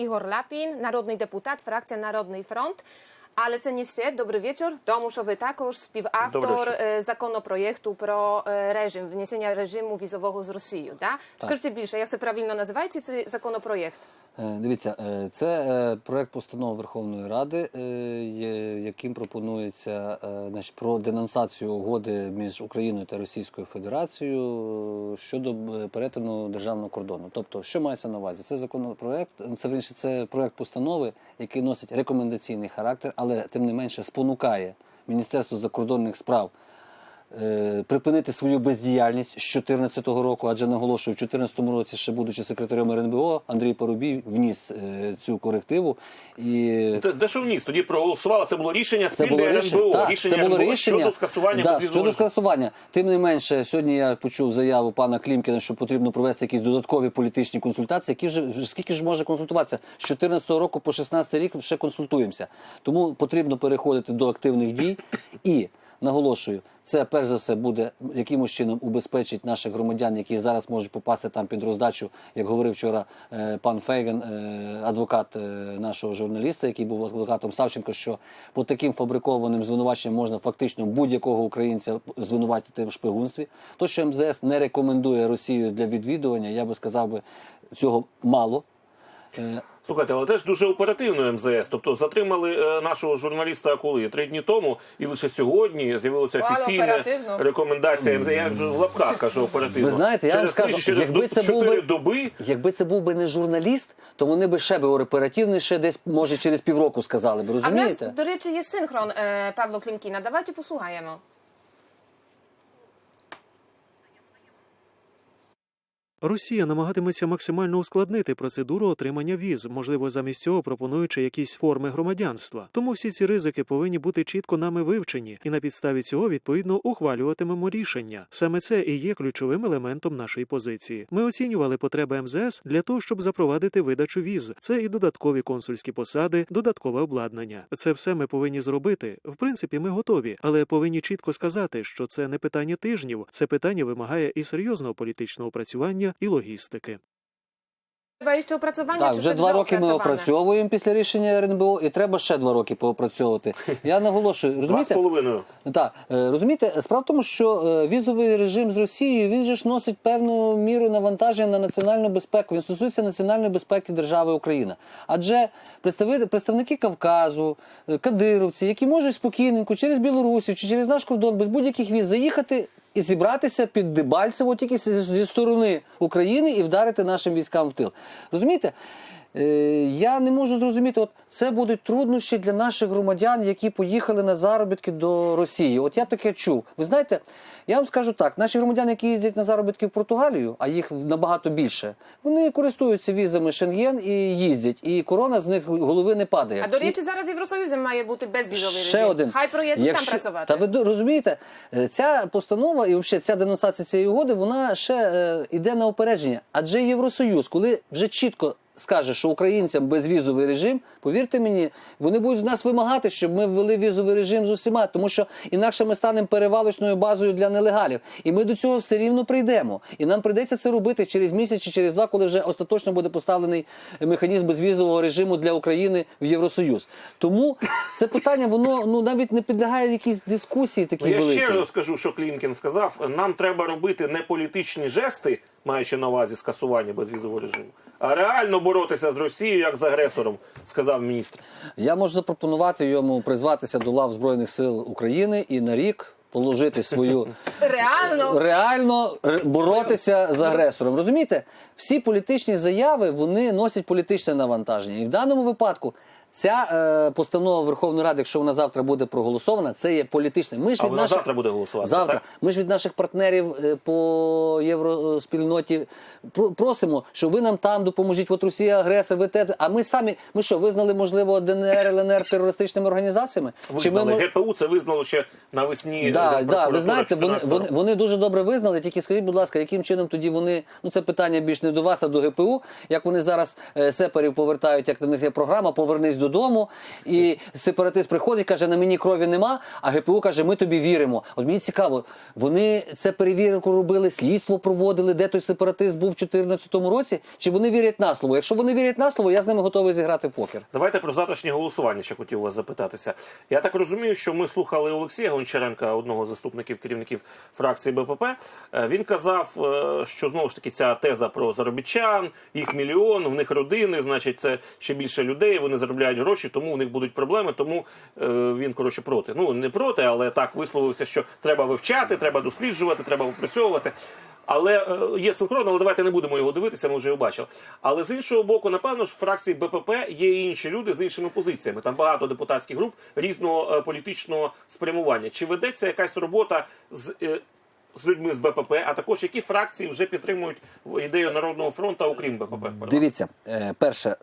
Igor Lapin, народний депутат, фракція Народний фронт. Але це не все. Добрий вечір. Тому що ви також Добрий співавтор вечір. е, законопроєкту про е, режим, внесення режиму візового з Росією. Да? Скажіть більше, як це правильно називається цей законопроєкт? Е, Дивіться, е, це е, проект постанови Верховної Ради, яким пропонується значить, про денонсацію угоди між Україною та Російською Федерацією щодо перетину державного кордону. Тобто, що мається на увазі? Це законопроект, це вірніше, це проект постанови, який носить рекомендаційний характер, але тим не менше спонукає Міністерство закордонних справ припинити свою бездіяльність з 2014 року, адже наголошую, в 2014 році, ще будучи секретарем РНБО, Андрій Парубій вніс е, цю корективу. І Де, де що вніс? Тоді проголосували. Це було рішення спільне РНБО. рішення, так, рішення це було РНБО рішення щодо скасування да, щодо скасування. Тим не менше, сьогодні я почув заяву пана Клімкіна, що потрібно провести якісь додаткові політичні консультації. Які вже скільки ж може консультуватися? З 2014 року по 16 рік ще консультуємося. Тому потрібно переходити до активних дій і. Наголошую, це перш за все буде якимось чином убезпечить наших громадян, які зараз можуть попасти там під роздачу, як говорив вчора е, пан Фейген, е, адвокат е, нашого журналіста, який був адвокатом Савченко, що по таким фабрикованим звинуваченням можна фактично будь-якого українця звинуватити в шпигунстві. То, що МЗС не рекомендує Росію для відвідування, я би сказав би, цього мало. Слухайте, але теж дуже оперативно МЗС. Тобто затримали е, нашого журналіста коли три дні тому, і лише сьогодні з'явилася офіційна оперативно. рекомендація МЗС. Я вже в лапках кажу оперативно. Ви знаєте, я вам скажу, через якби це був би- доби. Якби це був би не журналіст, то вони би ще би оперативніше десь може через півроку сказали би. А в нас, Розумієте? до речі, є синхрон е, Павло Клімкіна. Давайте послухаємо. Росія намагатиметься максимально ускладнити процедуру отримання віз, можливо, замість цього пропонуючи якісь форми громадянства. Тому всі ці ризики повинні бути чітко нами вивчені, і на підставі цього відповідно ухвалюватимемо рішення. Саме це і є ключовим елементом нашої позиції. Ми оцінювали потреби МЗС для того, щоб запровадити видачу віз. Це і додаткові консульські посади, додаткове обладнання. Це все ми повинні зробити. В принципі, ми готові, але повинні чітко сказати, що це не питання тижнів, це питання вимагає і серйозного політичного опрацювання, і логістики. Опрацювання? Так, чи вже два роки ми опрацьовуємо після рішення РНБО, і треба ще два роки поопрацьовувати. Я наголошую, Два з розумієте? половиною. Так, е, розумієте, справа в тому, що е, візовий режим з Росією він же ж носить певну міру навантаження на національну безпеку. Він стосується національної безпеки держави Україна. Адже представники Кавказу, е, кадировці, які можуть спокійненько через Білорусі чи через наш кордон без будь-яких віз заїхати і зібратися під Дебальцево тільки зі, сторони України і вдарити нашим військам в тил. Розумієте? Е, Я не можу зрозуміти, от це будуть труднощі для наших громадян, які поїхали на заробітки до Росії. От я таке чув. Ви знаєте, я вам скажу так: наші громадяни, які їздять на заробітки в Португалію, а їх набагато більше, вони користуються візами Шенген і їздять. І корона з них голови не падає. А до І- зараз Євросоюзом має бути безвізовий Ще режим. один. Хай проїдуть Якщо- там працювати. Та ви розумієте, е, ця постанова і взагалі ця денонсація цієї угоди, вона ще е, йде на опередження. Адже Євросоюз, коли вже чітко скаже, що українцям безвізовий режим, повірте мені, вони будуть в нас вимагати, щоб ми ввели візовий режим з усіма, тому що інакше ми станемо перевалочною базою для нелегалів. І ми до цього все рівно прийдемо. І нам прийдеться це робити через місяць чи через два, коли вже остаточно буде поставлений механізм безвізового режиму для України в Євросоюз. Тому це питання, воно ну навіть не підлягає якійсь дискусії такі Ну, я великій. ще раз скажу, що Клімкін сказав. Нам треба робити не політичні жести, маючи на увазі скасування безвізового режиму, а реально боротися з Росією як з агресором, сказав міністр. Я можу запропонувати йому призватися до лав Збройних сил України і на рік положити свою Реально. реально боротися з агресором. Розумієте, всі політичні заяви вони носять політичне навантаження. І в даному випадку ця е, постанова Верховної Ради, якщо вона завтра буде проголосована, це є політичне. Ми ж А від вона наших завтра буде голосуватися, Завтра так? ми ж від наших партнерів е, по євроспільноті про- просимо, що ви нам там допоможіть. От Росія агресор, ви те. А ми самі ми що визнали можливо ДНР, ЛНР терористичними організаціями? Визнали. ми ГПУ це визнало ще навесні. Да, да, ви знаєте, вони, вони, вони дуже добре визнали. Тільки скажіть, будь ласка, яким чином тоді вони, ну це питання більш не не до вас, а до ГПУ. Як вони зараз е, сепарів повертають, як на них є програма, повернись додому. І сепаратист приходить, каже, на мені крові нема, а ГПУ каже, ми тобі віримо. От мені цікаво, вони це перевірку робили, слідство проводили, де той сепаратист був в 2014 році, чи вони вірять на слово? Якщо вони вірять на слово, я з ними готовий зіграти в покер. Давайте про завтрашнє голосування ще хотів вас запитатися. Я так розумію, що ми слухали Олексія Гончаренка, одного з заступників керівників фракції БПП. Е, Він казав, е, що знову ж таки ця теза про заробітчан, їх мільйон, в них родини, значить, це ще більше людей. Вони заробляють гроші, тому в них будуть проблеми. Тому е, він коротше проти. Ну не проти, але так висловився, що треба вивчати, треба досліджувати, треба опрацьовувати. Але е, є синхрон, але давайте не будемо його дивитися, ми вже його бачили. Але з іншого боку, напевно ж в фракції БПП є інші люди з іншими позиціями. Там багато депутатських груп різного е, політичного спрямування. Чи ведеться якась робота з, е, з людьми з БПП, а також які фракції вже підтримують ідею Народного фронту, окрім БПП? Дивіться, перше,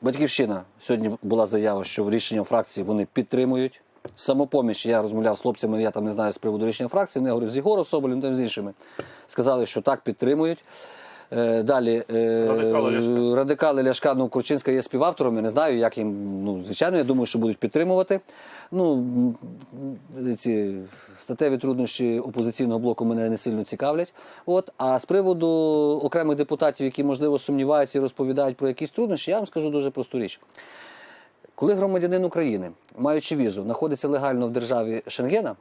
батьківщина сьогодні була заява, що рішення фракції вони підтримують. Самопоміч, я розмовляв з хлопцями, я там не знаю з приводу рішення фракції, не говорю з Єгором Соболем, там з іншими. Сказали, що так підтримують. Е, Далі е, Радикали Ляшка. радикали Ляшка, ну Курчинська є співавтором, я не знаю, як їм, ну, звичайно, я думаю, що будуть підтримувати. Ну, ці статеві труднощі опозиційного блоку мене не сильно цікавлять. От, а з приводу окремих депутатів, які, можливо, сумніваються і розповідають про якісь труднощі, я вам скажу дуже просту річ. Коли громадянин України, маючи візу, знаходиться легально в державі Шенгена,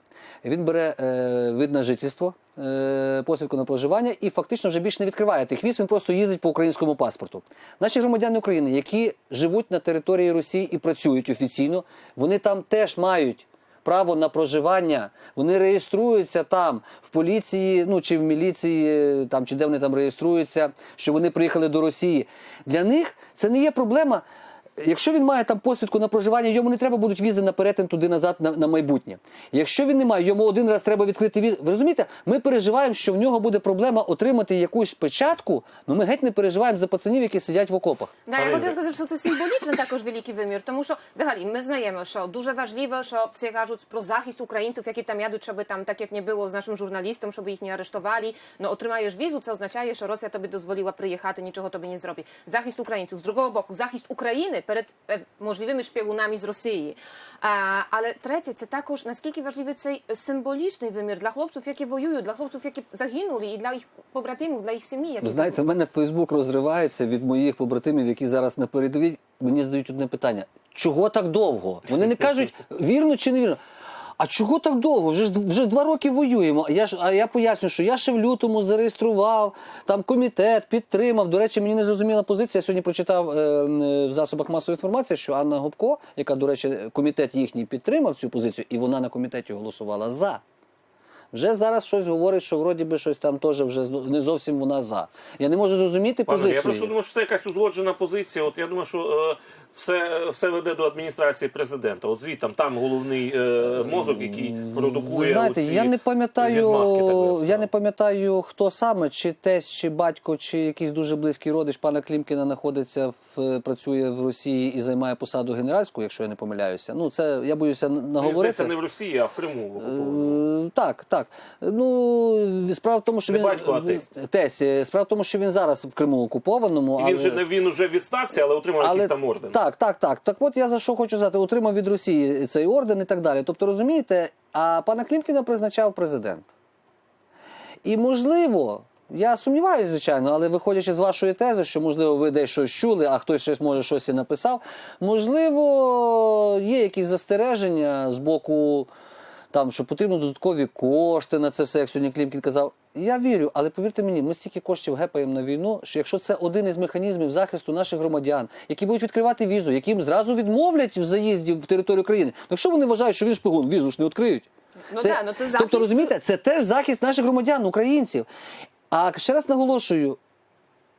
він бере е, вид на жительство, е, посвідку на проживання і фактично вже більше не відкриває тих віз, він просто їздить по українському паспорту. Наші громадяни України, які живуть на території Росії і працюють офіційно, вони там теж мають. Право на проживання, вони реєструються там в поліції, ну чи в міліції, там чи де вони там реєструються, що вони приїхали до Росії. Для них це не є проблема. Якщо він має там посвідку на проживання, йому не треба будуть візи на перетин туди назад на, на майбутнє. Якщо він не має, йому один раз треба відкрити візу. Ви розумієте, ми переживаємо, що в нього буде проблема отримати якусь печатку, але ми геть не переживаємо за пацанів, які сидять в окопах. Да, я Ігоре. сказати, що це символічний також великий вимір, тому що взагалі ми знаємо, що дуже важливо, що всі кажуть про захист українців, які там ядуть, щоб там, так як nie było z naszym żurnalistom, щоб їх не арештували. No отримаєш візу, це означає, що Росія тобі дозволила приїхати, нічого тобі не зробить. Захист українців. З другого боку, захист України перед е, можливими шпигунами з Росії. Але третє, це також наскільки важливий цей символічний вимір для хлопців, які воюють, для хлопців, які загинули, і для їх побратимів, для їх сім'ї. які знаєте, в мене Фейсбук розривається від моїх побратимів, які зараз на передовій. Мені задають одне питання: чого так довго? Вони не кажуть вірно чи не вірно. А чого так довго? Вже ж вже два роки воюємо. Я ж а я поясню, що я ще в лютому зареєстрував там комітет, підтримав. До речі, мені не зрозуміла позиція. Я сьогодні прочитав е, е, в засобах масової інформації, що Анна Гопко, яка, до речі, комітет їхній підтримав цю позицію, і вона на комітеті голосувала за. Вже зараз щось говорить, що вроді би щось там теж вже не зовсім вона за. Я не можу зрозуміти Пане, позицію. я просто думаю, що це якась узгоджена позиція. От я думаю, що е, все, все веде до адміністрації президента. От звідти там головний е, мозок, який продукує. Ви знаєте, оці я не пам'ятаю, я не пам'ятаю, хто саме, чи тесть, чи батько, чи якийсь дуже близький родич пана Клімкіна знаходиться в працює в Росії і займає посаду генеральську, якщо я не помиляюся. Ну це я боюся наговорити. не в Росії, а в Криму. Е, Так, так. Ну справа в тому, що Не він батько, а тесть. тесть. Е, Справа в тому, що він зараз в Криму окупованому. І але... він же не він уже в відставці, але отримав якийсь там орден. Так, так, так. Так от я за що хочу сказати, отримав від Росії цей орден і так далі. Тобто, розумієте, а пана Клімкіна призначав президент. І можливо. Я сумніваюся, звичайно, але виходячи з вашої тези, що можливо ви десь щось чули, а хтось щось може щось і написав. Можливо, є якісь застереження з боку там, що потрібно додаткові кошти на це все, як сьогодні Клімкін казав. Я вірю, але повірте мені, ми стільки коштів гепаємо на війну, що якщо це один із механізмів захисту наших громадян, які будуть відкривати візу, яким зразу відмовлять в заїзді в територію країни. Ну, якщо вони вважають, що він шпигун, візу ж не відкриють. Ну да, ну це захист. Тобто, розумієте, це теж захист наших громадян, українців. А ще раз наголошую,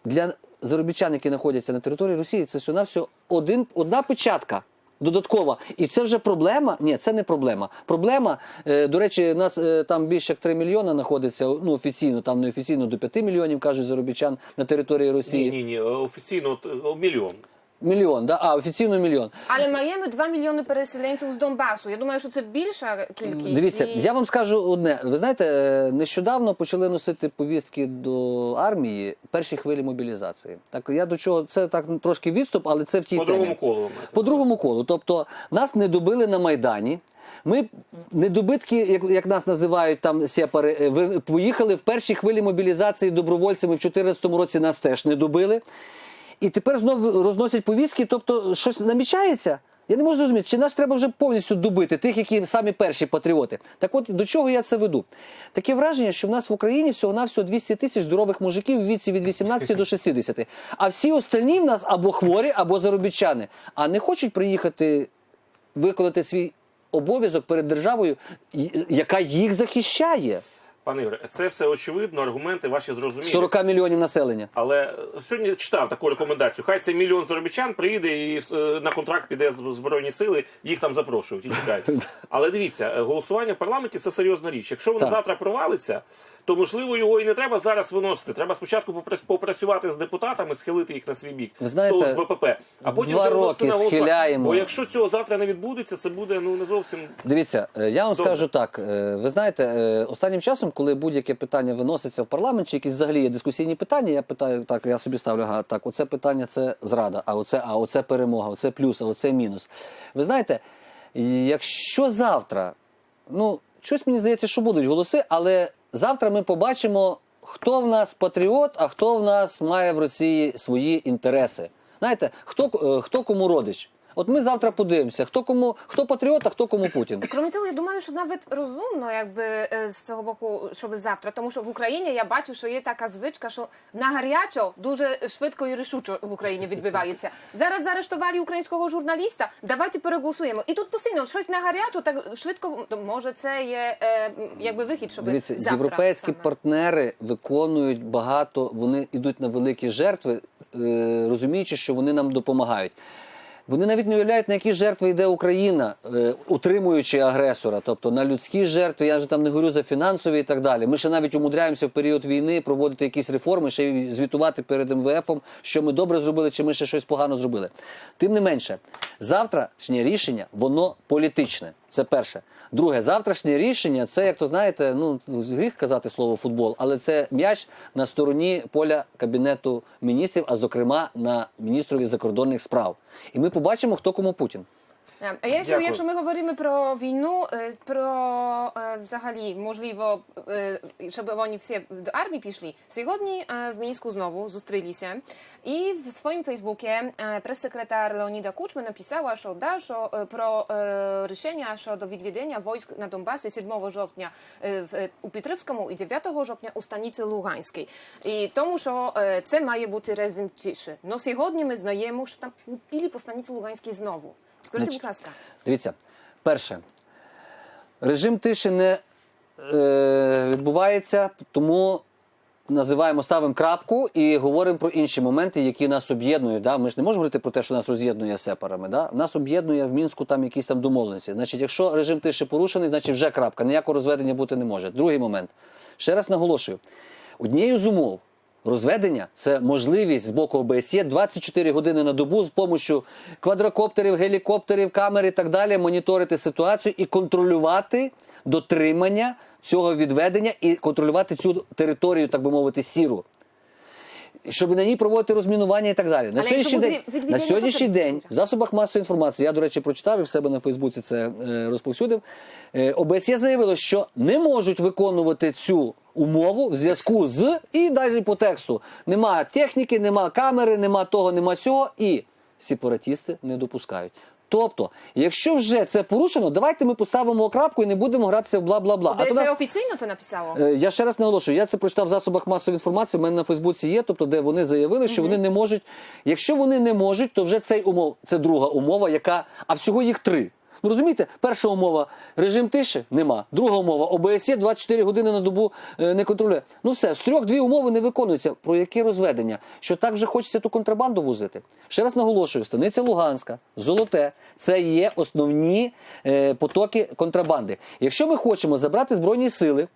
для заробітчан, які знаходяться на території Росії, це все на все один, одна печатка. Додаткова, і це вже проблема. Ні, це не проблема. Проблема, е, до речі, нас е, там більше як 3 мільйони знаходиться, ну офіційно, там неофіційно до 5 мільйонів кажуть заробітчан на території Росії. Ні, ні, ні, офіційно от, о, мільйон. Мільйон, да? а офіційно мільйон. Але маємо 2 мільйони переселенців з Донбасу. Я думаю, що це більша кількість. Дивіться, І- я вам скажу одне. Ви знаєте, е, нещодавно почали носити повістки до армії перші хвилі мобілізації. Так я до чого це так трошки відступ, але це в тій По темі. другому колу маєте. По другому колу. Тобто нас не добили на Майдані. Ми недобитки, як, як нас називають там сепари, е, ви- поїхали в першій хвилі мобілізації добровольцями в 2014 році нас теж не добили. І тепер знову розносять повістки, тобто щось намічається. Я не можу зрозуміти, чи нас треба вже повністю добити, тих, які самі перші патріоти. Так от до чого я це веду? Таке враження, що в нас в Україні всього-навсього 200 тисяч здорових мужиків в віці від 18 до 60. А всі остальні в нас або хворі, або заробітчани. А не хочуть приїхати виконати свій обов'язок перед державою, яка їх захищає. Пане Ігоре, це все очевидно, аргументи ваші зрозумілі. 40 мільйонів населення. Але сьогодні читав таку рекомендацію. Хай цей мільйон заробітчан приїде і е, на контракт піде з збройні сили, їх там запрошують і чекають. Але дивіться, е, голосування в парламенті це серйозна річ. Якщо воно Так. завтра провалиться, то можливо його і не треба зараз виносити. Треба спочатку попра- попрацювати з депутатами, схилити їх на свій бік Ви знаєте, з БПП, а потім два вже роки на схиляємо. Бо якщо цього завтра не відбудеться, це буде ну не зовсім Дивіться, е, я вам Добре. скажу так. Ви знаєте, останнім часом, коли будь-яке питання виноситься в парламент, чи якісь взагалі є дискусійні питання, я питаю, так, я собі ставлю, ага, так, оце питання це зрада, а оце, а оце перемога, оце плюс, а оце мінус. Ви знаєте, якщо завтра, ну, щось мені здається, що будуть голоси, але завтра ми побачимо, хто в нас патріот, а хто в нас має в Росії свої інтереси. Знаєте, хто, е, хто кому родич. От ми завтра подивимося, хто кому хто патріот, а хто кому Путін. Крім того, я думаю, що навіть розумно, якби е, з цього боку, щоб завтра, тому що в Україні я бачу, що є така звичка, що на гарячо дуже швидко і рішуче в Україні відбувається. Зараз заарештували українського журналіста. Давайте переголосуємо. І тут постійно щось на гарячо, так швидко. Може, це є е, якби вихід, щоб Дивіться, завтра європейські саме. партнери виконують багато, вони йдуть на великі жертви, е, розуміючи, що вони нам допомагають. Вони навіть не уявляють, на які жертви йде Україна, е, утримуючи агресора, тобто на людські жертви, я вже там не говорю за фінансові і так далі. Ми ще навіть умудряємося в період війни проводити якісь реформи, ще й звітувати перед МВФом, що ми добре зробили, чи ми ще щось погано зробили. Тим не менше, завтрашнє рішення воно політичне. Це перше. Друге, завтрашнє рішення це, як то знаєте, ну гріх казати слово футбол, але це м'яч на стороні поля кабінету міністрів, а зокрема на міністрові закордонних справ. І ми побачимо, хто кому Путін. Е, А якщо, Дякую. якщо ми говоримо про війну, е, про е, взагалі можливо, е, щоб вони всі до армії пішли. Сьогодні е, в Мінську знову зустрілися, і в своїм Фейсбуці е, прес-секретар Леоніда Кучма написала, що да, що е, про е, рішення щодо відведення військ на Донбасі 7 жовтня е, в е, у Петрівському і 9 жовтня у станиці Луганській. І тому, що е, це має бути тиші. Но сьогодні ми знаємо, що там упілі по станиці Луганській знову. Скажіть, будь ласка. Дивіться, перше, режим тиші не е, відбувається, тому називаємо, ставимо крапку і говоримо про інші моменти, які нас об'єднують. Да? Ми ж не можемо говорити про те, що нас роз'єднує сепарами. Да? Нас об'єднує в Мінську там якісь там домовленості. Значить, якщо режим тиші порушений, значить вже крапка. Ніякого розведення бути не може. Другий момент. Ще раз наголошую: однією з умов. Розведення це можливість з боку ОБСЄ 24 години на добу з допомогою квадрокоптерів, гелікоптерів, камер і так далі моніторити ситуацію і контролювати дотримання цього відведення і контролювати цю територію, так би мовити, сіру. Щоб на ній проводити розмінування і так далі. На Але сьогоднішній якщо буде день, на сьогоднішній це день в засобах масової інформації, я, до речі, прочитав і в себе на Фейсбуці це е, розповсюдив. Е, ОБСЄ заявило, що не можуть виконувати цю умову в зв'язку з і далі по тексту. Нема техніки, нема камери, нема того, нема сього, і сепаратісти не допускають. Тобто, якщо вже це порушено, давайте ми поставимо крапку і не будемо гратися в бла-бла-бла. А то нас- офіційно це написало? Е, Я ще раз наголошую, я це прочитав в засобах масової інформації. У мене на Фейсбуці є, тобто, де вони заявили, що вони не можуть. Якщо вони не можуть, то вже цей умов, це друга умова, яка. А всього їх три. Ну розумієте, перша умова режим тиші нема. Друга умова ОБСЄ 24 години на добу е, не контролює. Ну все, з трьох дві умови не виконуються. Про яке розведення? Що так вже хочеться ту контрабанду возити? Ще раз наголошую: станиця Луганська, Золоте це є основні е, потоки контрабанди. Якщо ми хочемо забрати збройні сили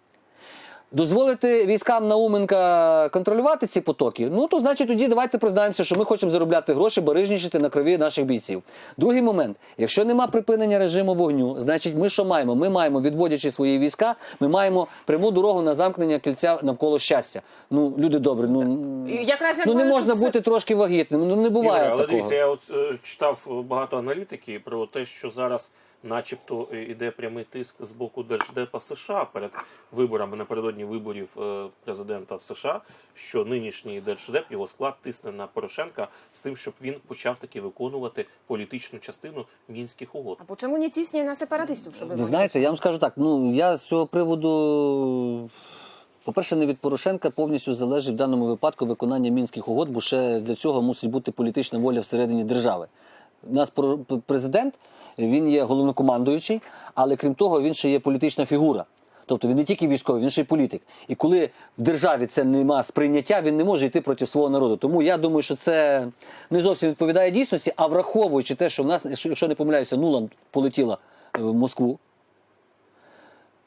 дозволити військам Науменка контролювати ці потоки, ну то значить тоді давайте признаємося, що ми хочемо заробляти гроші, барижничати на крові наших бійців. Другий момент: якщо нема припинення режиму вогню, значить ми що маємо? Ми маємо, відводячи свої війська, ми маємо пряму дорогу на замкнення кільця навколо щастя. Ну, люди добрі, ну, Якраз ну не можна це- бути трошки вагітним. Ну не буває але такого. дивіться, я от е, читав багато аналітики про те, що зараз, начебто, е, іде прямий тиск з боку Держдепа США перед виборами напередодні виборів е, президента в США, що нинішній держдеп його склад тисне на Порошенка з тим, щоб він почав таки виконувати політичну частину мінських угод. А по чому не тисне на сепаратистів, щоб Ви знаєте, я вам скажу так. Ну я з цього приводу. По-перше, не від Порошенка повністю залежить в даному випадку виконання мінських угод, бо ще для цього мусить бути політична воля всередині держави. У нас президент, він є головнокомандуючий, але крім того, він ще є політична фігура. Тобто він не тільки військовий, він ще й політик. І коли в державі це нема сприйняття, він не може йти проти свого народу. Тому я думаю, що це не зовсім відповідає дійсності, а враховуючи те, що в нас, якщо не помиляюся, Нуланд полетіла в Москву,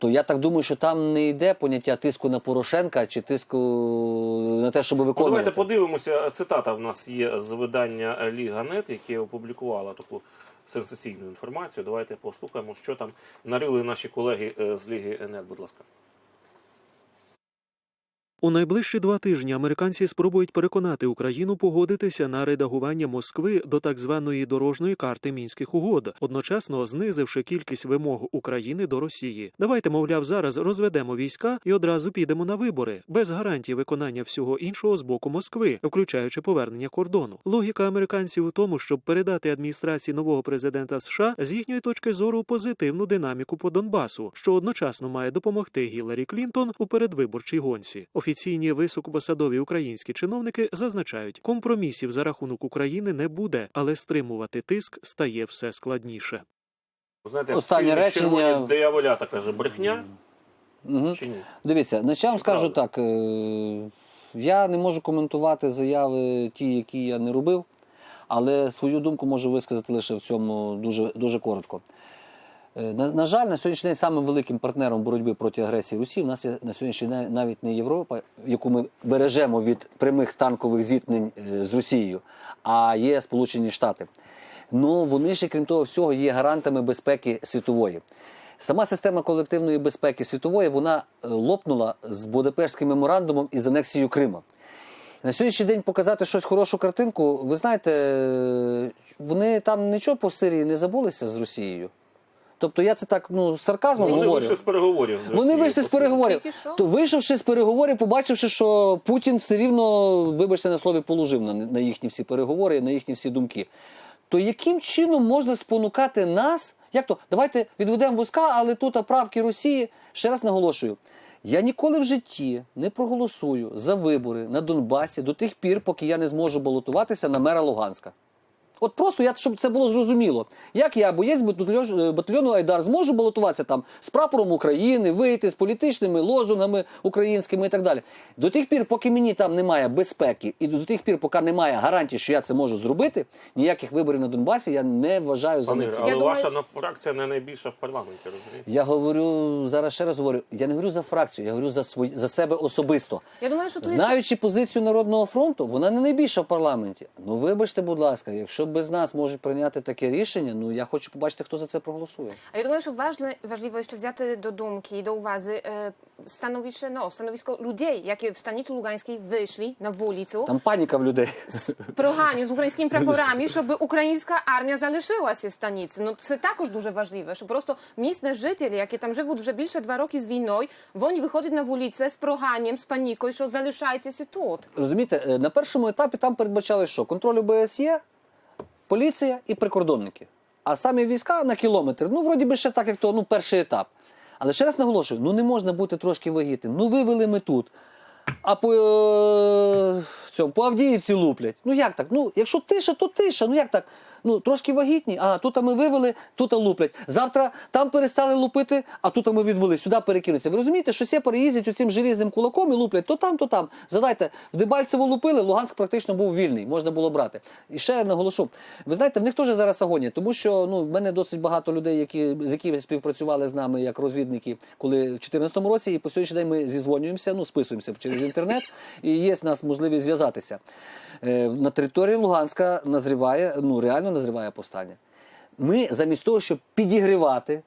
то я так думаю, що там не йде поняття тиску на Порошенка чи тиску на те, щоб Ну, виконувати. давайте подивимося. Цитата в нас є з видання Ліга.нет, яке опублікувало таку сенсаційну інформацію. Давайте послухаємо, що там нарили наші колеги е, з Ліги НЕТ, будь ласка. У найближчі два тижні американці спробують переконати Україну погодитися на редагування Москви до так званої дорожньої карти мінських угод, одночасно знизивши кількість вимог України до Росії. Давайте, мовляв, зараз розведемо війська і одразу підемо на вибори без гарантії виконання всього іншого з боку Москви, включаючи повернення кордону. Логіка американців у тому, щоб передати адміністрації нового президента США з їхньої точки зору позитивну динаміку по Донбасу, що одночасно має допомогти Гіларі Клінтон у передвиборчій гонці. Офіційні високопосадові українські чиновники зазначають, компромісів за рахунок України не буде, але стримувати тиск стає все складніше. Знаєте, Останнє речення. дияволята каже, брехня Мгм. чи ні? Дивіться, значить, я вам скажу так. е, Я не можу коментувати заяви ті, які я не робив, але свою думку можу висказати лише в цьому дуже, дуже коротко. Е, На, на жаль, на сьогоднішній день самим великим партнером боротьби проти агресії Росії у нас є на сьогоднішній день навіть не Європа, яку ми бережемо від прямих танкових зіткнень е, з Росією, а є Сполучені Штати. Ну вони ще, крім того всього, є гарантами безпеки світової. Сама система колективної безпеки світової вона е, лопнула з Будапештським меморандумом і з анексією Крима. На сьогоднішній день показати щось хорошу картинку. Ви знаєте, вони там нічого по Сирії не забулися з Росією. Тобто я це так ну з сарказмом Вони говорю. вийшли з переговорів. з Вони вийшли з переговорів. То вийшовши з переговорів, побачивши, що Путін все рівно, вибачте на слові, положив на, на їхні всі переговори, на їхні всі думки. То яким чином можна спонукати нас? Як то? Давайте відведемо вузка, але тут правки Росії. Ще раз наголошую. Я ніколи в житті не проголосую за вибори на Донбасі до тих пір, поки я не зможу балотуватися на мера Луганська. От просто я щоб це було зрозуміло. Як я, боєць батальйон- батальйону Айдар, зможу балотуватися там з прапором України, вийти з політичними лозунгами українськими і так далі. До тих пір, поки мені там немає безпеки, і до тих пір, поки немає гарантії, що я це можу зробити, ніяких виборів на Донбасі я не вважаю за них. Ігоре, але думаю, ваша фракція не найбільша в парламенті, розумієте? Я говорю зараз ще раз говорю. Я не говорю за фракцію, я говорю за свої за себе особисто. Я думаю, що Знаючи позицію Народного фронту, вона не найбільша в парламенті. Ну вибачте, будь ласка, якщо без нас можуть прийняти таке рішення, ну я хочу побачити, хто за це проголосує. А я думаю, що важливо, важливо ще взяти до думки, do uwazy e, stanowisko, no, stanowisko ludzi, jakie w stanicy Lugańskiej wyszli na ulicę, Там паніка в людей. proganiu z ukraińskimi praporami, щоб українська армія залишилася в станиці. Ну це також дуже важливо, що просто місцеві жителі, які там живуть вже більше два роки з війною, вони виходять на вулиці з проганням, з панікою, що залишайтеся тут. Розумієте, е, на першому етапі там передбачали, що контроль ОБСЄ, поліція і прикордонники. А самі війська на кілометр. Ну, вроді би, ще так, як то ну, перший етап. Але ще раз наголошую: ну не можна бути трошки вагітним. Ну вивели ми тут. А по, е, цьому, по Авдіївці луплять. Ну як так? Ну, якщо тиша, то тиша. Ну як так? Ну, трошки вагітні, а тут ми вивели, тут луплять. Завтра там перестали лупити, а тут ми відвели, сюди перекинуться. Ви розумієте, що сепари їздять оцим желізним кулаком і луплять то там, то там. Задайте, в Дебальцево лупили, Луганськ практично був вільний, можна було брати. І ще я наголошу. Ви знаєте, в них теж зараз агонія, тому що ну, в мене досить багато людей, які, з якими співпрацювали з нами як розвідники, коли в 2014 році, і по сьогоднішній день ми зізвонюємося, ну, списуємося через інтернет, і є в нас можливість зв'язатися. Е, На території Луганська назріває, ну реально назріває повстання. Ми замість того, щоб підігрівати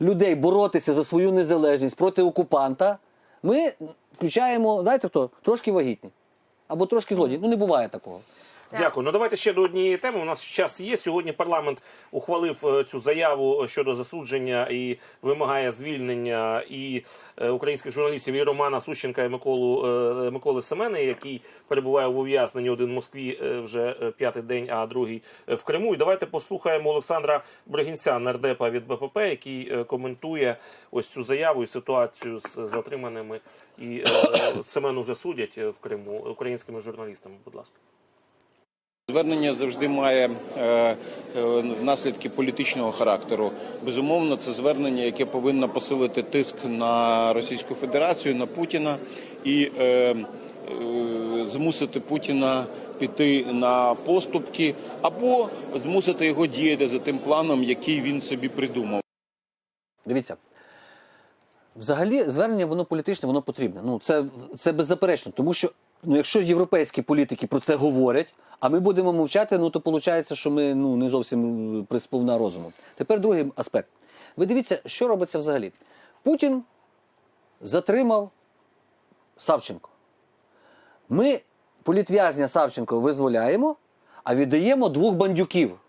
людей, боротися за свою незалежність проти окупанта, ми включаємо, знаєте хто, трошки вагітні. Або трошки злодії. Ну не буває такого. Дякую. Ну давайте ще до однієї теми. У нас час є. Сьогодні парламент ухвалив е, цю заяву щодо засудження і вимагає звільнення і е, українських журналістів і Романа Сущенка і Миколу е, Миколи Семена, який перебуває в ув'язненні один в Москві вже п'ятий день, а другий в Криму. І давайте послухаємо Олександра Бригінця, нардепа від БПП, який коментує ось цю заяву і ситуацію з затриманими. І Семену вже судять в Криму українськими журналістами. Будь ласка. Звернення завжди має е, е, наслідки політичного характеру. Безумовно, це звернення, яке повинно посилити тиск на Російську Федерацію, на Путіна і е, змусити Путіна піти на поступки або змусити його діяти за тим планом, який він собі придумав. Дивіться. Взагалі, звернення воно політичне, воно потрібне. Ну це, це беззаперечно, тому що ну, якщо європейські політики про це говорять, а ми будемо мовчати, ну то виходить, що ми ну не зовсім присповна розуму. Тепер другий аспект. Ви дивіться, що робиться взагалі. Путін затримав Савченко. Ми політв'язня Савченко визволяємо, а віддаємо двох бандюків.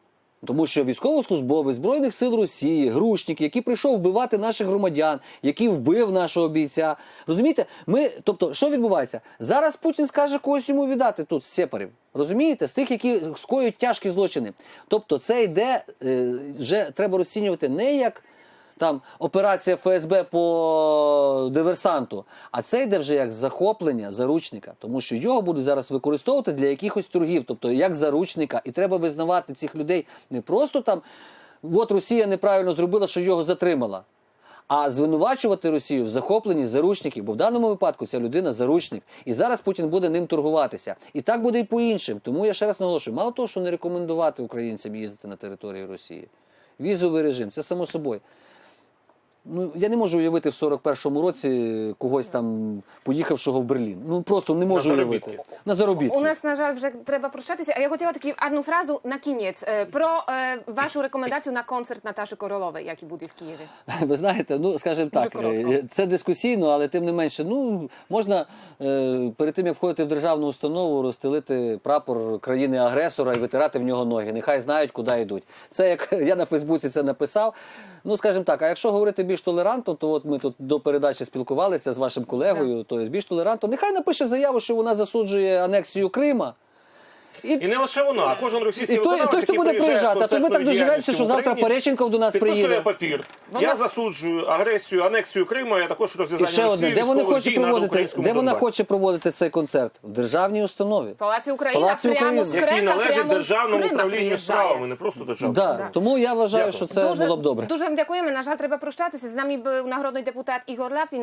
Тому що військовослужбовець Збройних сил Росії, грушник, який прийшов вбивати наших громадян, який вбив нашого бійця. Розумієте, ми, тобто, що відбувається? Зараз Путін скаже когось йому віддати тут з сепарів. Розумієте, з тих, які скоюють тяжкі злочини. Тобто, це йде е, вже треба розцінювати не як там операція ФСБ по диверсанту. А це йде вже як захоплення заручника, тому що його будуть зараз використовувати для якихось торгів, тобто як заручника, і треба визнавати цих людей не просто там, от Росія неправильно зробила, що його затримала. А звинувачувати Росію в захопленні заручників, бо в даному випадку ця людина заручник. І зараз Путін буде ним торгуватися. І так буде і по іншим. Тому я ще раз наголошую, мало того, що не рекомендувати українцям їздити на територію Росії. Візовий режим, це само собою. Ну, я не можу уявити в 41-му році когось там поїхавшого в Берлін. Ну просто не можу На уявити. На заробітки. У нас, на жаль, вже треба прощатися, а я хотіла таки одну фразу на кінець е, про е, вашу рекомендацію на концерт Наташі Королової, який буде в Києві. Ви знаєте, ну скажімо так, коротко. е, це дискусійно, але тим не менше, ну можна е, перед тим як входити в державну установу, розстелити прапор країни-агресора і витирати в нього ноги. Нехай знають, куди йдуть. Це як я на Фейсбуці це написав. Ну скажімо так, а якщо говорити більш толерантно, то от ми тут до передачі спілкувалися з вашим колегою, то є більш толерантно, нехай напише заяву, що вона засуджує анексію Крима. І не лише вона, а кожен російський І той- і виконавець, той, хто буде приїжджати, а то ми так доживемося, що завтра Пореченков до нас приїде. папір. Вона- Я засуджую агресію, анексію Криму, а також І розв'язання ще одне, Росії де вони хочуть проводити, де вона хоче проводити цей концерт? В державній установі. Палаці Україна, Палаці прямо України. з який належить прямо державному управлінню справами, не просто державному. Да. Тому я вважаю, Дякую. що це дуже, було б добре. Дуже вам дякуємо. На жаль, треба прощатися. З нами був народний депутат Ігор Лапін.